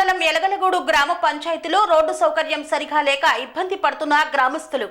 మండలం ఎలగలగూడు గ్రామ పంచాయతీలో రోడ్డు సౌకర్యం సరిగా లేక ఇబ్బంది పడుతున్న గ్రామస్తులు.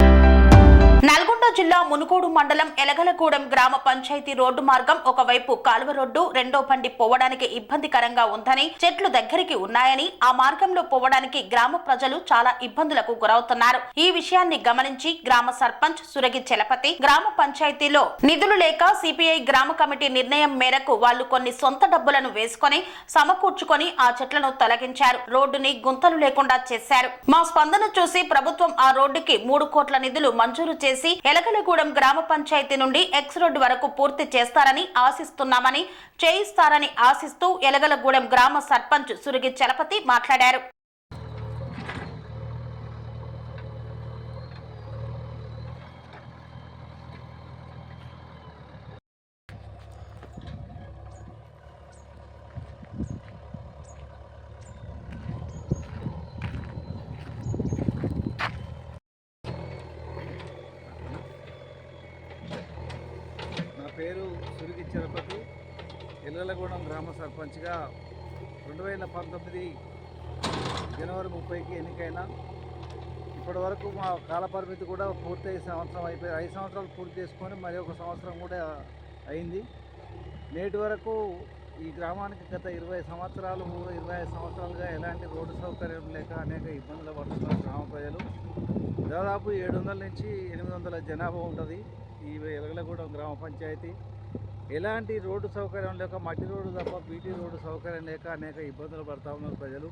నల్గొండ జిల్లా మునుగోడు మండలం ఎలగలగూడెం గ్రామ పంచాయతీ రోడ్డు మార్గం ఒకవైపు కాలువ రోడ్డు రెండో బండి పోవడానికి ఇబ్బందికరంగా ఉందని చెట్లు దగ్గరికి ఉన్నాయని ఆ మార్గంలో పోవడానికి గ్రామ ప్రజలు చాలా ఇబ్బందులకు గురవుతున్నారు. ఈ విషయాన్ని గమనించి గ్రామ సర్పంచ్ సురగి చలపతి గ్రామ పంచాయతీలో నిధులు లేక సిపిఐ గ్రామ కమిటీ నిర్ణయం మేరకు వాళ్ళు కొన్ని సొంత డబ్బులను వేసుకొని సమకూర్చుకొని ఆ చెట్లను తొలగించారు. రోడ్డుని గుంతలు లేకుండా చేశారు. మా స్పందన చూసి ప్రభుత్వం ఆ రోడ్డుకి మూడు కోట్ల నిధులు మంజూరు చేసి ఎలకలగూడెం గ్రామ పంచాయతీ నుండి ఎక్స్ రోడ్డు వరకు పూర్తి చేస్తారని ఆశిస్తున్నామని చేయిస్తారని ఆశిస్తూ ఎలగలగూడెం గ్రామ సర్పంచ్ సురిగి చలపతి మాట్లాడారు. పేరు సురికి చిరపతి ఎల్లలగూడెం గ్రామ సర్పంచ్గా రెండు వేల పంతొమ్మిది జనవరి ముప్పైకి ఎన్నికైన ఇప్పటి వరకు మా కాలపరిమితి కూడా పూర్తయి సంవత్సరం అయిపోయి ఐదు సంవత్సరాలు పూర్తి చేసుకొని మరి ఒక సంవత్సరం కూడా అయింది. నేటి వరకు ఈ గ్రామానికి గత ఇరవై సంవత్సరాలు ఇరవై ఐదు సంవత్సరాలుగా ఎలాంటి రోడ్డు సౌకర్యం లేక అనేక ఇబ్బందులు పడుతున్నారు గ్రామ ప్రజలు. దాదాపు ఏడు వందల నుంచి ఎనిమిది వందల జనాభా ఉంటుంది. ఈ ఎలగలగూడెం గ్రామ పంచాయతీ. ఎలాంటి రోడ్డు సౌకర్యం లేక మట్టి రోడ్డు తప్ప బీటీ రోడ్డు సౌకర్యం లేక అనేక ఇబ్బందులు పడతా ఉన్నారు ప్రజలు.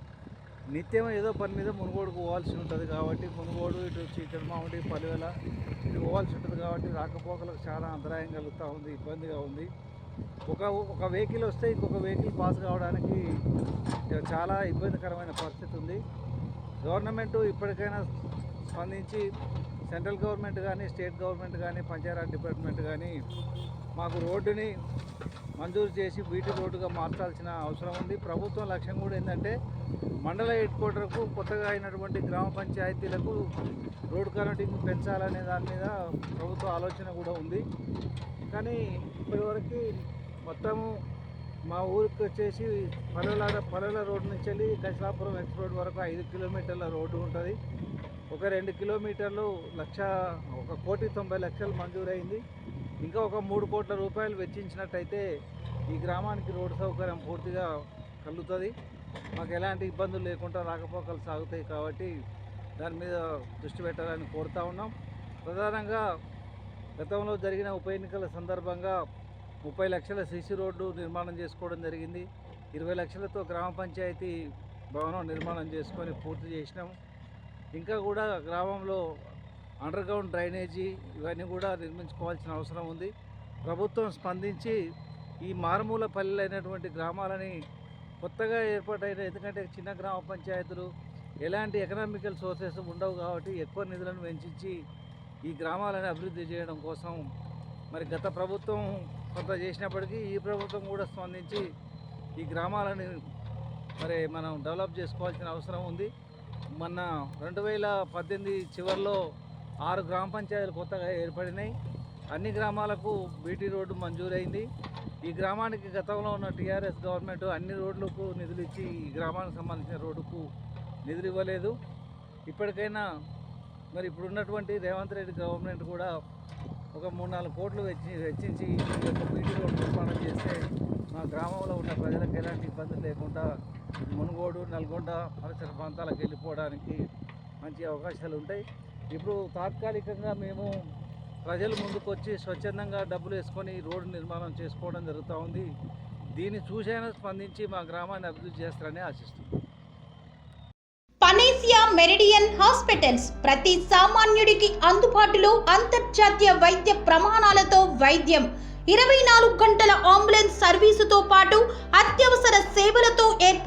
నిత్యం ఏదో పని మీద మునుగోడుకు పోవాల్సి ఉంటుంది కాబట్టి మునుగోడు ఇటు చీకటిమామిడి పలువెల ఇటు పోవాల్సి ఉంటుంది కాబట్టి రాకపోకలకు చాలా అంతరాయం కలుగుతూ ఉంది ఇబ్బందిగా ఉంది. ఒక ఒక వెహికల్ వస్తే ఇంకొక వెహికల్ పాస్ కావడానికి చాలా ఇబ్బందికరమైన పరిస్థితి ఉంది. గవర్నమెంట్ ఇప్పటికైనా స్పందించి సెంట్రల్ గవర్నమెంట్ కానీ స్టేట్ గవర్నమెంట్ కానీ పంచాయతీరాజ్ డిపార్ట్మెంట్ కానీ మాకు రోడ్డుని మంజూరు చేసి బీటీ రోడ్డుగా మార్చాల్సిన అవసరం ఉంది. ప్రభుత్వం లక్ష్యం కూడా ఏంటంటే మండల హెడ్ క్వార్టర్కు కొత్తగా అయినటువంటి గ్రామ పంచాయతీలకు రోడ్ కనెక్టింగ్ పెంచాలనే దాని మీద ప్రభుత్వ ఆలోచన కూడా ఉంది. కానీ ఇప్పటివరకు మొత్తము మా ఊరికి వచ్చేసి పల్లెల పల్లెల రోడ్ నుంచి వెళ్ళి కసిలాపురం ఎక్స్ రోడ్ వరకు ఐదు కిలోమీటర్ల రోడ్డు ఉంటుంది. ఒక రెండు కిలోమీటర్లు లక్ష ఒక కోటి తొంభై లక్షలు మంజూరైంది. ఇంకా ఒక మూడు కోట్ల రూపాయలు వెచ్చించినట్టయితే ఈ గ్రామానికి రోడ్డు సౌకర్యం పూర్తిగా కలుగుతుంది మాకు ఎలాంటి ఇబ్బందులు లేకుండా రాకపోకలు సాగుతాయి కాబట్టి దాని మీద దృష్టి పెట్టాలని కోరుతా ఉన్నాం. ప్రధానంగా గతంలో జరిగిన ఉప ఎన్నికల సందర్భంగా ముప్పై లక్షల సీసీ రోడ్డు నిర్మాణం చేసుకోవడం జరిగింది. ఇరవై లక్షలతో గ్రామ పంచాయతీ భవనం నిర్మాణం చేసుకొని పూర్తి చేసినాం. ఇంకా కూడా గ్రామంలో అండర్ గ్రౌండ్ డ్రైనేజీ ఇవన్నీ కూడా నిర్మించుకోవాల్సిన అవసరం ఉంది. ప్రభుత్వం స్పందించి ఈ మారుమూల పల్లెలైనటువంటి గ్రామాలని కొత్తగా ఏర్పాటైన ఎందుకంటే చిన్న గ్రామ పంచాయతీలు ఎలాంటి ఎకనామికల్ సోర్సెస్ ఉండవు కాబట్టి ఎక్కువ నిధులను వెంచించి ఈ గ్రామాలను అభివృద్ధి చేయడం కోసం మరి గత ప్రభుత్వం కొంత చేసినప్పటికీ ఈ ప్రభుత్వం కూడా స్పందించి ఈ గ్రామాలని మరి మనం డెవలప్ చేసుకోవాల్సిన అవసరం ఉంది. మొన్న రెండు వేల పద్దెనిమిది చివరిలో ఆరు గ్రామ పంచాయతీలు కొత్తగా ఏర్పడినాయి. అన్ని గ్రామాలకు బీటీ రోడ్డు మంజూరైంది. ఈ గ్రామానికి గతంలో ఉన్న టీఆర్ఎస్ గవర్నమెంట్ అన్ని రోడ్లకు నిధులు ఇచ్చి ఈ గ్రామానికి సంబంధించిన రోడ్డుకు నిధులు ఇవ్వలేదు. ఇప్పటికైనా మరి ఇప్పుడు ఉన్నటువంటి రేవంత్ రెడ్డి గవర్నమెంట్ కూడా ఒక మూడు నాలుగు కోట్లు వెచ్చి వెచ్చించి ఈ యొక్క బీటీ రోడ్డు నిర్మాణం చేస్తే మా గ్రామంలో ఉన్న ప్రజలకు ఎలాంటి ఇబ్బందులు లేకుండా మునుగోడు నల్గొండ పరిసర ప్రాంతాలకు వెళ్ళిపోవడానికి మంచి అవకాశాలు ఉంటాయి. ఇప్పుడు తాత్కాలికంగా మేము ప్రజలు ముందుకు వచ్చి స్వచ్ఛందంగా డబ్బులు వేసుకొని రోడ్డు నిర్మాణం చేసుకోవడం జరుగుతూ ఉంది. దీన్ని చూసైనా స్పందించి మా గ్రామాన్ని అభివృద్ధి చేస్తారని ఆశిస్తున్నాం. పనేసియా మెరిడియన్ హాస్పిటల్స్ ప్రతి సామాన్యుడికి అందుబాటులో అంతర్జాతీయ వైద్య ప్రమాణాలతో వైద్యం. ఇరవై నాలుగు గంటల అంబులెన్స్ సర్వీసుతో పాటు